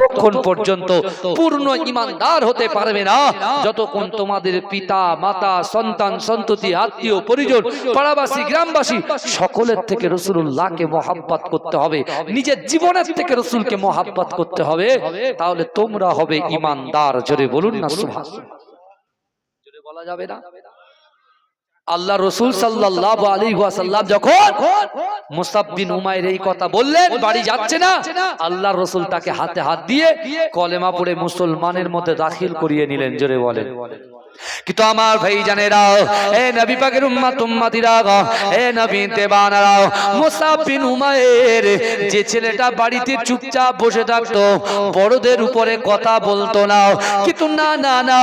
ততক্ষণ পর্যন্ত পূর্ণ ইমানদার হতে পারবে না। যতক্ষণ তোমাদের পিতা মাতা সন্তান সন্ততি আত্মীয় পরিজন পাড়াবাসী গ্রামবাসী সকলের থেকে রসুল্লাহকে মহাব্বাত করতে হবে। নিজের জীবনের থেকে রসুলকে মহাব্বাত করতে হবে। তাহলে তোমরা হবে ইমানদার জোরে বলুন না সুভাষ জোরে বলা যাবে না? আল্লাহ রসুল সাল্লাহ আলী সাল্লাম যখন মুসাব্বিন উমায়ের এই কথা বললেন বাড়ি যাচ্ছে না আল্লাহ রসুল তাকে হাতে হাত দিয়ে কলেমা পড়ে মুসলমানের মধ্যে দাখিল করিয়ে নিলেন জোরে বলেন। কিন্তু আমার ভাই জানেরা এ নবী পাকের উম্মাত উম্মাতিরা এ নবী দেবানারা মুসাব বিন উমায়ের যে ছেলেটা বাড়িতে চুপচাপ বসে থাকতো, বড়দের উপরে কথা বলতো না। কিন্তু না না না,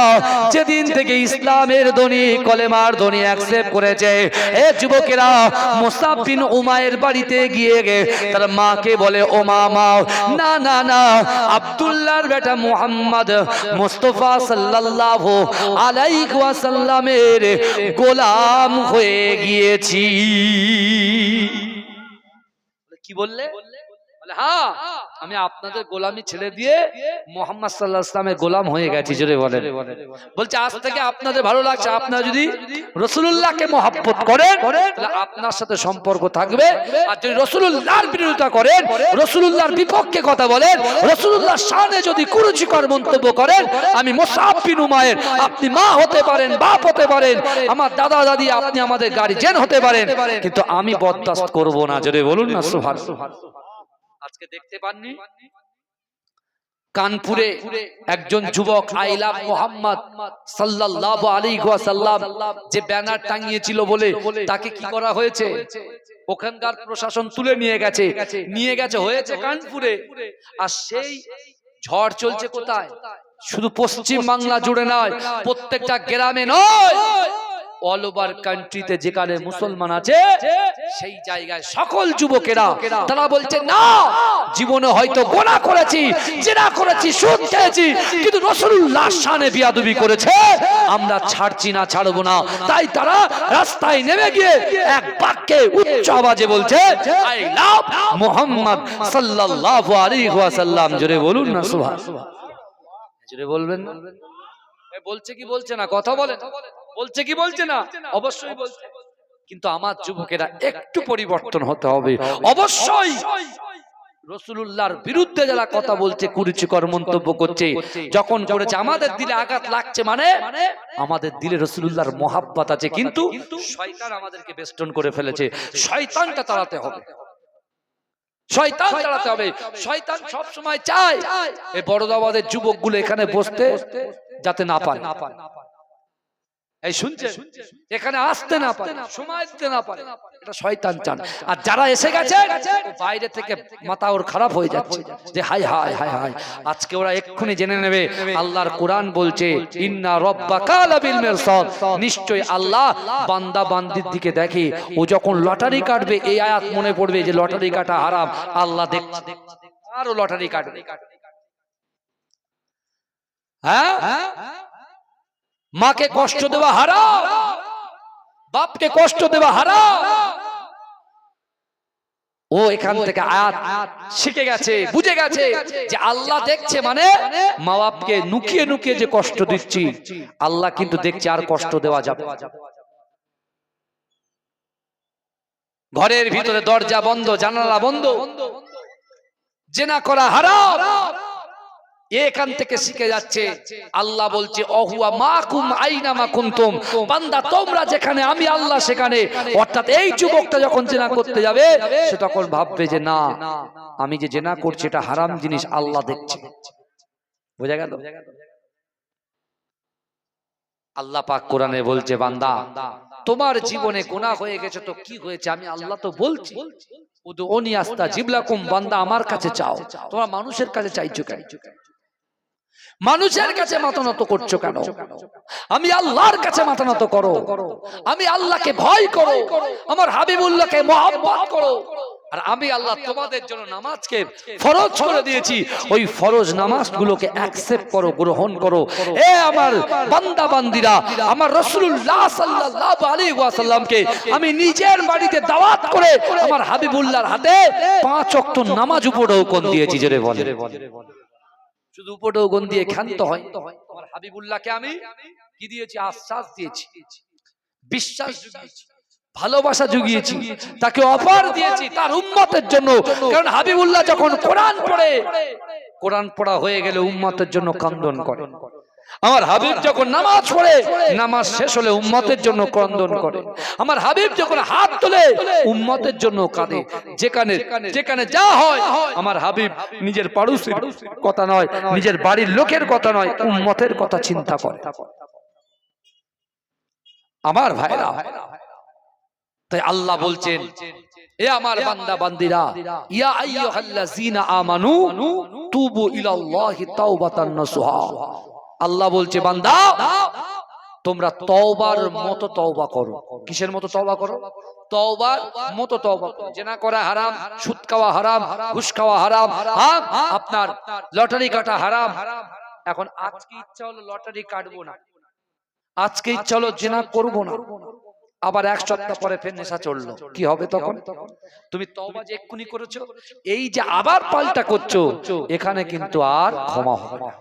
যেদিন থেকে ইসলামের ধ্বনি, কলেমার ধ্বনি অ্যাকসেপ্ট করেছে, এ যুবকেরা মুসাব বিন উমায়ের বাড়িতে গিয়ে গে, তার মাকে বলে, ও মা মা না না না, আব্দুল্লাহর বেটা মুহাম্মদ মুস্তফা সাল্লাল্লাহু আলাইহি ওয়াসাল্লামের গোলাম হয়ে গিয়েছি। কি বললে? বলে হ্যাঁ আমি আপনাদের গোলামি ছেড়ে দিয়ে মোহাম্মদ সাল্লাহ ইসলামের গোলাম হয়ে গেছি। জোরে বলেন। বলছে, আজ থেকে আপনাদের ভালো লাগছে। আপনারা যদি রসুল্লাহকে মহাব্বত করেন আপনার সাথে সম্পর্ক থাকবে। আর যদি রসুল্লাহর বিরোধিতা করেন রসুল্লাহর বিপক্ষে কথা বলেন রসুল্লাহর সামনে যদি কুরুচিকর মন্তব্য করেন, আমি মোসাফিন উমায়ের, আপনি মা হতে পারেন, বাপ হতে পারেন, আমার দাদা, দাদি, আপনি আমাদের গার্জেন হতে পারেন। কিন্তু আমি বরদাস্ত করব না। জোরে বলুন না সুহার আজকে দেখতে পাননি? কানপুরে একজন যুবক আইলা মোহাম্মদ সাল্লাল্লাহু আলাইহি ওয়াসাল্লাম যে ব্যানার টাঙিয়েছিল বলে তাকে কি করা হয়েছে? ওখানকার প্রশাসন তুলে নিয়ে গেছে। নিয়ে গেছে। হয়েছে কানপুরে। আর সেই ঝড় চলছে কোথায়? শুধু পশ্চিম বাংলা জুড়ে নয় প্রত্যেকটা গ্রামে নয়। অল ওভার কান্ট্রিতে যেখানে মুসলমান আছে সেই জায়গায় সকল যুবকেরা তারা বলছে না জীবনে হয়তো গোনা করেছি জেনা করেছি সুদ খেয়েছি কিন্তু রসুল্লাহ শানে বিয়াদবি করেছে আমরা ছাড়ছি না ছাড়বো না তাই তারা রাস্তায় নেমে গিয়ে এক বাক্যে উচ্চ আওয়াজে বলছে আই লাভ মোহাম্মদ সাল্লাল্লাহু আলাইহি ওয়াসাল্লাম। জোরে বলুন না সুবহান জোরে বলবেন? না বলছে কি বলছে না কথা বলেন। বলছে কি বলছে না? অবশ্যই বলছে। কিন্তু আমার যুবকেরা একটু পরিবর্তন হতে হবে। অবশ্যই রসুল্লাহর বিরুদ্ধে যারা কথা বলছে কুরুচিকর মন্তব্য করছে, যখন করেছে, আমাদের দিলে আঘাত লাগছে মানে আমাদের দিলে রসুল্লাহর মহাব্বত আছে, কিন্তু শয়তান আমাদেরকে বেষ্টন করে ফেলেছে। শয়তানটা তাড়াতে হবে। শয়তান তাড়াতে এখানে বসতে যাতে না পারে এই শুনছে এখানে আসতে না পারে সময় দিতে না পারে। এটা শয়তান চান। আর যারা এসে গেছে বাইরে থেকে মাথা ওর খারাপ হয়ে যাচ্ছে। যে হাই হাই হাই হাই আজকে ওরা এক্ষুনি জেনে নেবে আল্লাহর কোরআন বলছে ইন্না রব্বাকা লাবিল মিরসাদ নিশ্চয় আল্লাহ বান্দা বান্দির দিকে দেখে। ও যখন লটারি কাটবে এই আয়াত মনে পড়বে যে লটারি কাটা হারাম। আল্লাহ দেখছে। আরও লটারি কাটবে। হ্যাঁ? মাকে কষ্ট দেওয়া হারাম, বাপকে কষ্ট দেওয়া হারাম। ও এখান থেকে আয়াত শিখে গেছে, বুঝে গেছে যে আল্লাহ দেখছে মানে মা বাপকে নুকিয়ে নুকিয়ে যে কষ্ট দিচ্ছি, আল্লাহ কিন্তু দেখছে আর কষ্ট দেওয়া যাবে ঘরের ভিতরে দরজা বন্ধ, জানালা বন্ধ, জেনা করা হারাম। এখান থেকে শিখে যাচ্ছে। আল্লাহ বলছে অহুয়া মাকুম আইনা মাকুম তুম বান্দা তোমরা যেখানে আমি আল্লাহ সেখানে। অর্থাৎ এই যুবকটা যখন জেনা করতে যাবে সে তখন ভাববে যে না আমি যে জেনা করছি এটা হারাম জিনিস আল্লাহ দেখছে। বোঝা গেল? আল্লাহ পাক কোরআনে বলছে বান্দা তোমার জীবনে গুনাহ হয়ে গেছে তো কি হয়েছে? আমি আল্লাহ তো বলছি। উদুনি আস্তা জিবলাকুম বান্দা আমার কাছে চাও। তোমরা মানুষের কাছে চাইছো কেন? মানুষের কাছে মাথা নত করছ কেন? আমি আল্লাহর কাছে মাথা নত করো। আমি আল্লাহকে ভয় করো। আমার হাবিবুল্লাহকে মহাব্বত করো। আর আমি আল্লাহ তোমাদের জন্য নামাজকে ফরজ করে দিয়েছি। ওই ফরজ নামাজগুলোকে অ্যাকসেপ্ট করো, গ্রহণ করো। এ আমার বান্দা বান্দিরা আমার রাসূলুল্লাহ সাল্লাল্লাহু আলাইহি ওয়াসাল্লামকে আমি নিজের বাড়িতে দাওয়াত করে আমার হাবিবুল্লাহর হাতে পাঁচ ওয়াক্ত নামাজ উপর হুকুম দিয়েছি, জোরে বলে শুধু উপটোগন দিয়ে ক্ষান্ত হয়। আমার হাবিবুল্লাহকে আমি কি দিয়েছি? আশ্বাস দিয়েছি। বিশ্বাস ভালোবাসা জুগিয়েছি। তাকে অফার দিয়েছি তার উম্মতের জন্য। কারণ হাবিবুল্লাহ যখন কোরআন পড়ে কোরআন পড়া হয়ে গেলে উম্মতের জন্য কান্দন করে। আমার হাবিব যখন নামাজ পড়ে নামাজ শেষ হলে উম্মতের জন্য ক্রন্দন করে। আমার হাবিব যখন হাত তোলে উম্মতের জন্য কাঁদে। যেখানে যেখানে যা হয় আমার হাবিব নিজের পাড়ুসের কথা নয় নিজের বাড়ির লোকের কথা নয় উম্মতের কথা চিন্তা করে। আমার ভাইরা তাই আল্লাহ বলছেন এ আমার বান্দা বান্দিরা ইয়া আইয়ুহাল্লাযীনা আমানু তুবু ইলাল্লাহি তাওবাতান নাসুহা। আল্লাহ বলছে, বান্দা, তোমরা তওবার মতো তওবা করো। কিসের মতো তওবা করো? তওবার মতো তওবা করো। জেনা করা হারাম, সুদ খাওয়া হারাম, ঘুষ খাওয়া হারাম হ্যাঁ আপনার লটারি কাটা হারাম। এখন আজকে ইচ্ছা হলো লটারি কাটবো না। আজকে ইচ্ছা হলো জেনা করব না। আবার এক সপ্তাহ পরে ফের নেশা চলল। কি হবে তখন? তুমি তওবা যে এক্ষুনি করেছ, এই যে আবার পাল্টা করছ, এখানে কিন্তু আর ক্ষমা হবে না।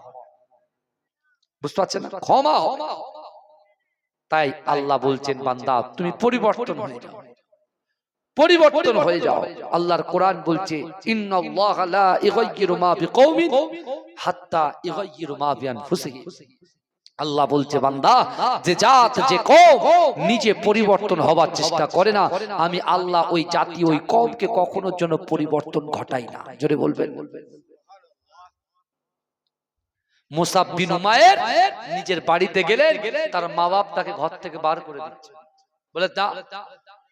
বুঝতে পারছেন ক্ষমা তাই আল্লাহ বলছেন, বান্দা, তুমি পরিবর্তন হয়ে যাও। পরিবর্তন হয়ে যাও। আল্লাহর কোরআন বলছে আল্লাহ বলছে, বান্দা, যে জাত, যে কম নিজে পরিবর্তন হবার চেষ্টা করে না, আমি আল্লাহ ওই জাতি, ওই কমকে কখনোর জন্য পরিবর্তন ঘটাই না। জোরে বলবেন। মুসাব বিন উমায়ের নিজের বাড়িতে গেলেন, তার মা বাপ তাকে ঘর থেকে বার করে দিচ্ছে। বলে, দা,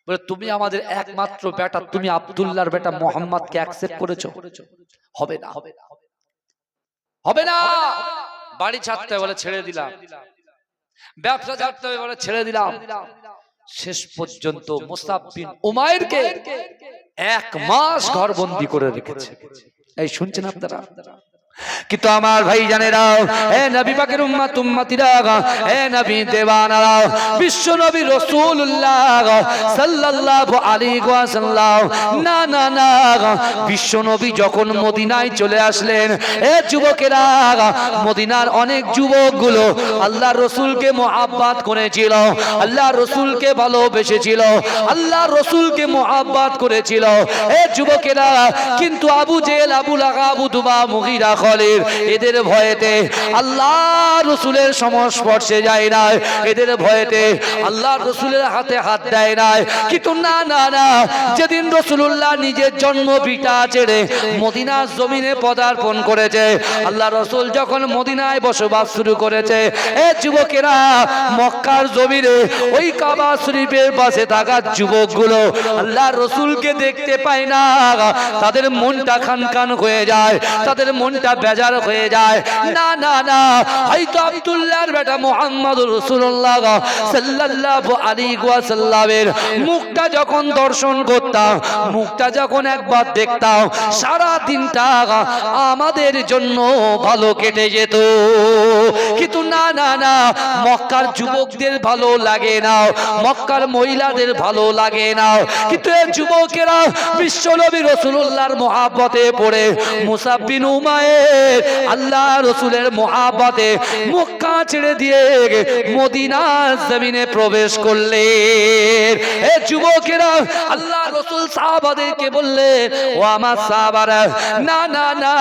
বলে, তুমি আমাদের একমাত্র বেটা, তুমি আব্দুল্লাহর বেটা মোহাম্মদকে অ্যাকসেপ্ট করেছ? হবে না হবে না হবে না। বাড়ি ছাড়তে বলে ছেড়ে দিলাম। ব্যবসা ছাড়তে হবে বলে ছেড়ে দিলাম। শেষ পর্যন্ত মুসাব বিন উমায়েরকে এক মাস ঘরবন্দি করে রেখেছে। এই শুনছেন আপনারা? কিন্তু আমার ভাই জানেরা হে নবী পাকের উম্মাত, উম্মতিরা হে নবী দেওয়ানারা, বিশ্ব নবী রাসূলুল্লাহ সাল্লাল্লাহু আলাইহি না না না বিশ্ব নবী যখন মদিনায় চলে আসলেন যুবকেরা মদিনার অনেক আল্লাহ রসুলকে মোহাব্বাত করেছিল, আল্লাহ রসুলকে ভালোবেসেছিল, আল্লাহ রসুলকে করেছিল যুবকেরা, কিন্তু আবু জেল আবু লাগা আবু দুবা মুগিরা খলির এদের ভয়েতে আল্লাহ রসুলের সংস্পর্শে যায় না এদের ভয়েতে আল্লাহ রসুলের হাতে হাত দেয় না কিন্তু না না না, যেদিন রসুল্লাহ নিজের জন্ম পিতা ছেড়ে মদিনার জমিনে পদার্পণ করেছে, আল্লাহ রসুল যখন মদিনায় বসবাস শুরু করেছে, এ যুবকেরা মক্কার জমিনে ওই কাবা শরীফের পাশে থাকা যুবকগুলো আল্লাহ রসুলকে দেখতে পায় না। তাদের মনটা খান খান হয়ে যায়, তাদের মনটা বেজার হয়ে যায়। না না না। হয়তো আব্দুল্লাহর বেটা মোহাম্মদ রসুল্লাহ সাল্লাল্লাহু আলাইহি ওয়াসাল্লামের মুখটা যখন দর্শন করতাম, মুখটা যখন একবার দেখতাম, সারা দিনটা আমাদের জন্য ভালো কেটে যেত। কিন্তু না না না, মক্কার যুবকদের ভালো লাগে না, মক্কার মহিলাদের ভালো লাগে না। কিন্তু এই যুবকেরা বিশ্বনবী রসুল্লাহর মহাব্বতে পড়ে, মুসাব্বিন উমায়ের আল্লাহ রসুলের মহাব্বতে মক্কা ছেড়ে দিয়ে মদিনার জমিনে প্রবেশ করলেন। এ যুবকেরা, আল্লাহ রসুল সাহাবাদেরকে বললেন, ও আমার সাহাবারা, না না না,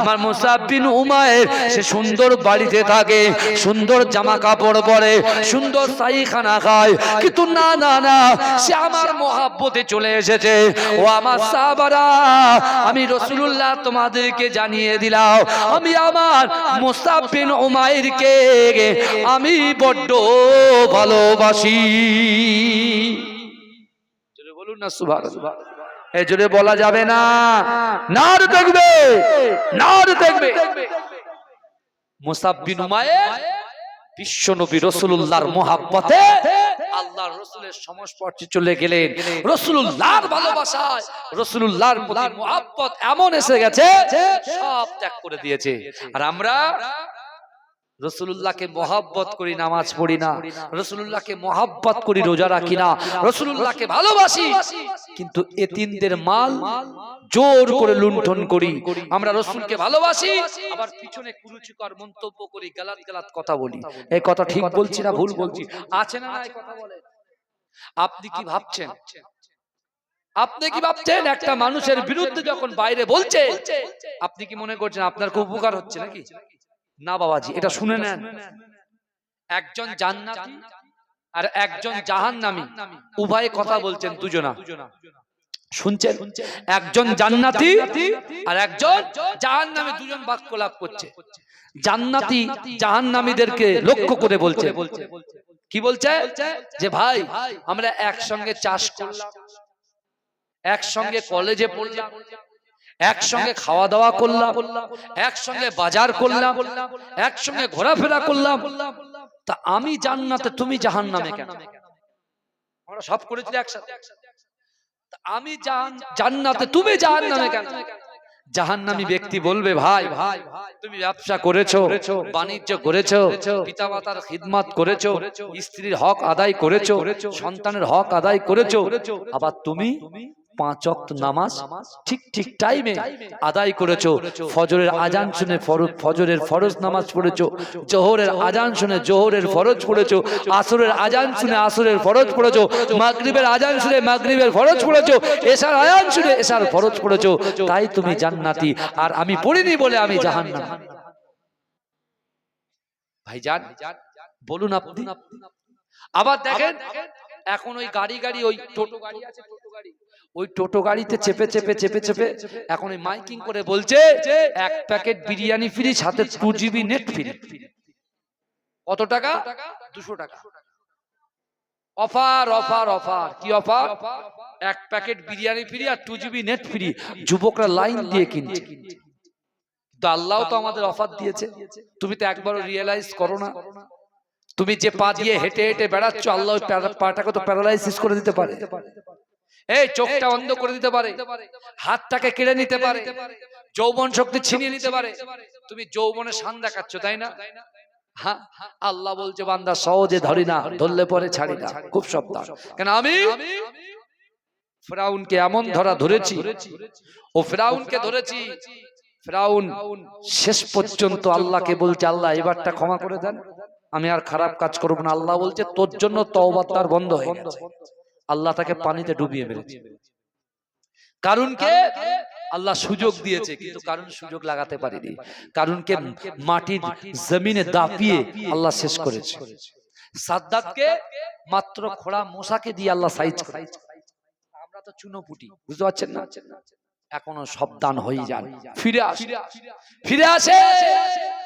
আমার মুসাব্বিন উমায়ের সে সুন্দর বাড়িতে থাকে, সুন্দর জামা কাপড় পরে, সুন্দর সাইখানা খায়, কিন্তু না না না, সে আমার মহাব্বতে চলে এসেছে। ও আমার সাহাবারা, আমি রসুল্লাহ তোমাদেরকে জানিয়ে দিলাম আমি আমার মুসাব্বিন উমায়েরকে আমি বড্ড ভালোবাসি। বলুন না সুভাষ এই জোরে বলা যাবে না। নার দেখবে নার দেখবে। মুসাফিন উমায়ের বিশ্ব নবী রসুল্লাহর মোহাব্বতে আল্লাহ রসুলের সংস্পর্শে চলে গেলেন। রসুল্লাহর ভালোবাসায় রসুল্লাহর প্রতি মোহাব্বত এমন এসে গেছে সব ত্যাগ করে দিয়েছে। আর আমরা রসুল্লাহকে মহাব্বত করি, নামাজ পড়ি না। রসুল্লাহকে মহাব্বত করি, রোজা রাখি না। রসুল্লাহকে ভালোবাসি, কিন্তু এতিমদের মাল জোর করে লুণ্ঠন করি। আমরা রসুলকে ভালোবাসি, আবার পিছনে কুরুচিকর মন্তব্য করি, গালাত গালাত কথা বলি। এই কথা ঠিক বলছি না ভুল বলছি? আছে না কথা বলে আপনি কি ভাবছেন? আপনি কি ভাবছেন? একটা মানুষের বিরুদ্ধে যখন বাইরে বলছে, আপনি কি মনে করছেন আপনার খুব উপকার হচ্ছে নাকি? না বাবাজি এটা শুনে নেন। একজন জান্নাতি আর একজন জাহান্নামী। উভয়ে কথা বলছেন দুজনা। শুনছেন? একজন জান্নাতি আর একজন জাহান্নামী দুজন বাক্য লাভ করছে। জান্নাতি জাহান্নামীদেরকে লক্ষ্য করে বলছে। কি বলছে? যে ভাই আমরা একসঙ্গে চাষ করলাম। একসঙ্গে কলেজে পড়লাম। একসঙ্গে খাওয়া দাওয়া করলাম, একসঙ্গে বাজার করলাম, একসঙ্গে ঘোরাফেরা করলাম। তা আমি জান্নাতে, তুমি জাহান্নামে কেন? আমরা সব করেছি একসাথে। আমি জান- জান্নাতে, তুমি জাহান্নামে কেন? জাহান্নামী ব্যক্তি বলবে, ভাই ভাই, তুমি ব্যবসা করেছ, বাণিজ্য করেছ, পিতামাতার খিদমত করেছ, স্ত্রীর হক আদায় করেছ, সন্তানের হক আদায় করেছ, আবার তুমি? পাঁচ ওয়াক্ত নামাজ ঠিক ঠিক টাইমে আদায় করেছ। ফজরের আজান শুনে ফজরের ফরজ নামাজ পড়েছো। জোহরের আজান শুনে জোহরের ফরজ পড়েছো। আসরের আজান শুনে আসরের ফরজ পড়েছো। মাগরিবের আজান শুনে মাগরিবের ফরজ পড়েছো। এশার আজান শুনে এশার ফরজ পড়েছো। তাই তুমি জান্নাতি। আর আমি পড়িনি বলে আমি জাহান্নাম। ভাইজান বলুন আপনি। আবার দেখেন এখন ওই গাড়ি গাড়ি ওই টোটো গাড়ি আছে। টোটো গাড়ি। ওই টোটো গাড়িতে চেপে চেপে চেপে চেপে এখন ওই মাইকিং করে বলছে এক প্যাকেট বিরিয়ানি ফ্রি সাথে টু জিবি নেট ফ্রি। কত টাকা? দুশো টাকা। অফার অফার অফার কি অফার? এক প্যাকেট বিরিয়ানি ফ্রি আর টু জিবি নেট ফ্রি। যুবকরা লাইন দিয়ে কিনছে। কিন্তু আল্লাহ তো আমাদের অফার দিয়েছে। তুমি তো একবারও রিয়েলাইজ করো না। তুমি যে পা দিয়ে হেঁটে হেঁটে বেড়াচ্ছ আল্লাহ পাটাকে তো প্যারালাইসিস করে দিতে পারে। এই চোখটা অন্ধ করে দিতে পারে। হাতটাকে কেড়ে নিতে পারে। যৌবন শক্তি ছিনিয়ে নিতে পারে। তুমি যৌবনে শান দেখাচ্ছ তাই না? হ্যাঁ? আল্লাহ বলছে বান্দা সহজে ধরি না ধরলে পরে ছাড়ি না। খুব সাবধান। কেন আমি? ফেরাউনকে এমন ধরা ধরেছি। ও ফেরাউনকে ধরেছি। ফেরাউন শেষ পর্যন্ত আল্লাহকে বলছে আল্লাহ এবারটা ক্ষমা করে দেন। আমি আর খারাপ কাজ করব না। আল্লাহ বলছে তোর জন্য তওবা তার বন্ধ হয়ে গেছে। আল্লাহ তাকে পানিতে ডুবিয়ে মেরেছে। কারণকে আল্লাহ সুযোগ দিয়েছে কিন্তু কারণ সুযোগ লাগাতে পারেনি। কারণকে মাটির জমিনে দাপিয়ে আল্লাহ শেষ করেছে। সাদ্দাতকে মাত্র খোড়া মশাকে দিয়ে আল্লাহ সাইজ করেছে। আমরা তো চুনোপুটি বুঝতে পারছেন না? এখনও সাবধান হয়ে যান। ফিরে আসে। ফিরে আসে।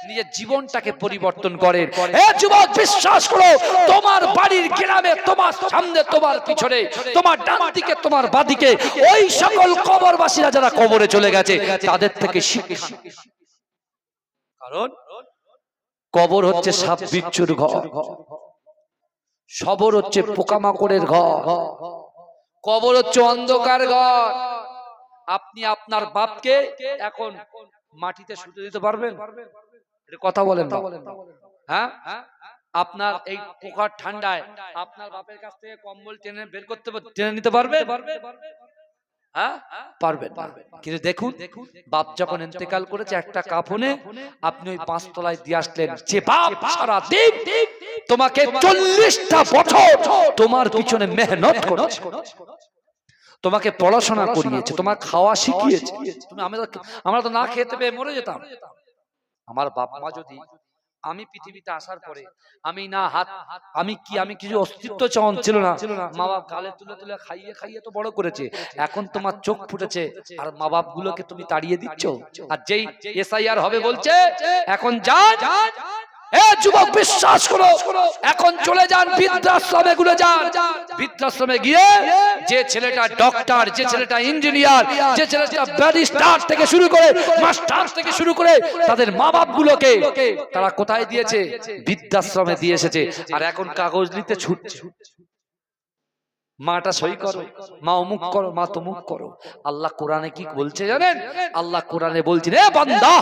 নিজের জীবনটাকে পরিবর্তন করেন। এ যুবক বিশ্বাস করো তোমার বাড়ির গ্রামে তোমার সামনে তোমার পিছনে তোমার ডান দিকে তোমার বাদিকে ওই সকল কবরবাসীরা যারা কবরে চলে গেছে তাদের থেকে শিক্ষা কারণ কবর হচ্ছে সাপ বিচ্ছুর ঘর। সবর হচ্ছে পোকামাকড়ের ঘর। কবর হচ্ছে অন্ধকার ঘর। আপনি আপনার বাপকে এখন মাটিতে শুতে দিতে পারবেন? কথা বলেন হ্যাঁ? আপনার এই পোকার ঠান্ডায় আপনার বাপের কাছ থেকে কম্বল টেনে বের করতে টেনে নিতে পারবে হ্যাঁ? কিন্তু দেখুন, বাপ যখন ইন্তেকাল করেছে একটা কাফনে, আপনি ওই পাঁচতলায় দিয়ে আসলেন যে, বাপ, সারা দিন তোমাকে চল্লিশটা বছর তোমার পিছনে মেহনত করেছে। তোমাকে পড়াশোনা করিয়েছে তোমার খাওয়া শিখিয়েছে। তুমি আমরা তো- আমরা তো না খেতে পেয়ে মরে যেতাম। আমার বাপ মা যদি আমি পৃথিবীতে আসার পরে আমি না হাত আমি কি আমি কিছু অস্তিত্ব চাওয়ান ছিল না। মা বাপ গালে তুলে তুলে খাইয়ে খাইয়ে তো বড় করেছে। এখন তোমার চোখ ফুটেছে আর মা বাপ গুলোকে তুমি তাড়িয়ে দিচ্ছ? আর যেই এসআইআর হবে বলছে এখন যান। যুবক, বিশ্বাস করো, এখন চলে যান, বৃদ্ধাশ্রমে গুলো যান। বৃদ্ধাশ্রমে গিয়ে যে ছেলেটা ডক্টর যে ছেলেটা ইঞ্জিনিয়ার যে ছেলেটা ব্যারিস্টার থেকে শুরু করে মাস্টার থেকে শুরু করে তাদের মা বাপ গুলোকে তারা কোথায় দিয়েছে? বৃদ্ধাশ্রমে দিয়ে এসেছে। আর এখন কাগজ নিতে ছুটছে। মাটা সই করো, মা অমুক করো, মা তমুক করো। আল্লাহ কোরআনে কি বলছে জানেন? আল্লাহ কোরআনে বলছেন, এ বান্দা,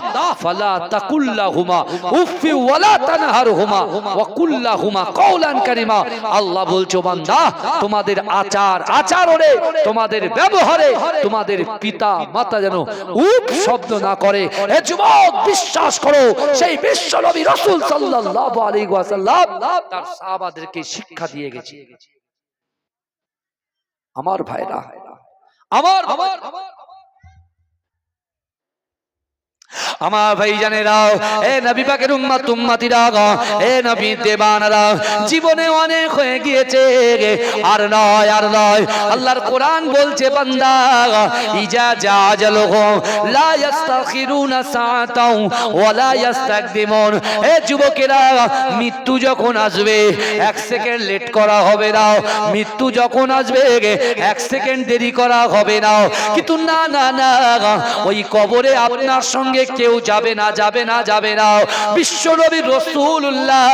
ফালা তাকুল্লাহুমা উফি ওয়ালা তানহারহুমা, ওয়া কুল্লাহুমা কওলান কারীমা। আল্লাহ বলছো বান্দা, তোমাদের আচার, আচরণে, তোমাদের ব্যবহারে, তোমাদের পিতা মাতা যেন উপ শব্দ না করে। এ যুবক, বিশ্বাস করো, সেই বিশ্ব নবী রাসূল সাল্লাল্লাহু আলাইহি ওয়াসাল্লাম তার সাহাবাদেরকে শিক্ষা দিয়ে গেছে। আমার ভাইরা। আমার আমার আমার ভাই জানেরাও এ নবী পাকের উম্মত, উম্মতিরা এ নবী দেবানরা, জীবনে অনেক হয়ে গিয়েছে আর নয় আর নয়, আল্লাহর কোরআন বলছে, বান্দা ইজা জাজালহু লা ইস্তাখিরুনা সাআতাও ওয়া লা ইস্তাকদিমুন এ যুবকেরা মৃত্যু যখন আসবে, এক সেকেন্ড লেট করা হবে না। মৃত্যু যখন আসবে এক সেকেন্ড দেরি করা হবে না। কিন্তু না না না ওই কবরে আপনার সঙ্গে কেউ যাবে না যাবে না যাবে না। বিশ্ব নবী রসুল্লাহ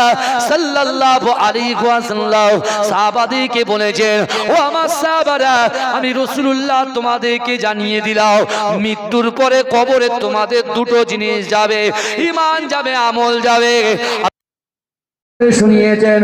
সাল্লাল্লাহু আলাইহি ওয়াসাল্লাম সাহাবাদেরকে বলেছেন, ও আমার সাহাবারা, আমি রসুল্লাহ তোমাদেরকে জানিয়ে দিলাম, মৃত্যুর পরে কবরে তোমাদের দুটো জিনিস যাবে ইমান যাবে, আমল যাবে। শুনিয়েছেন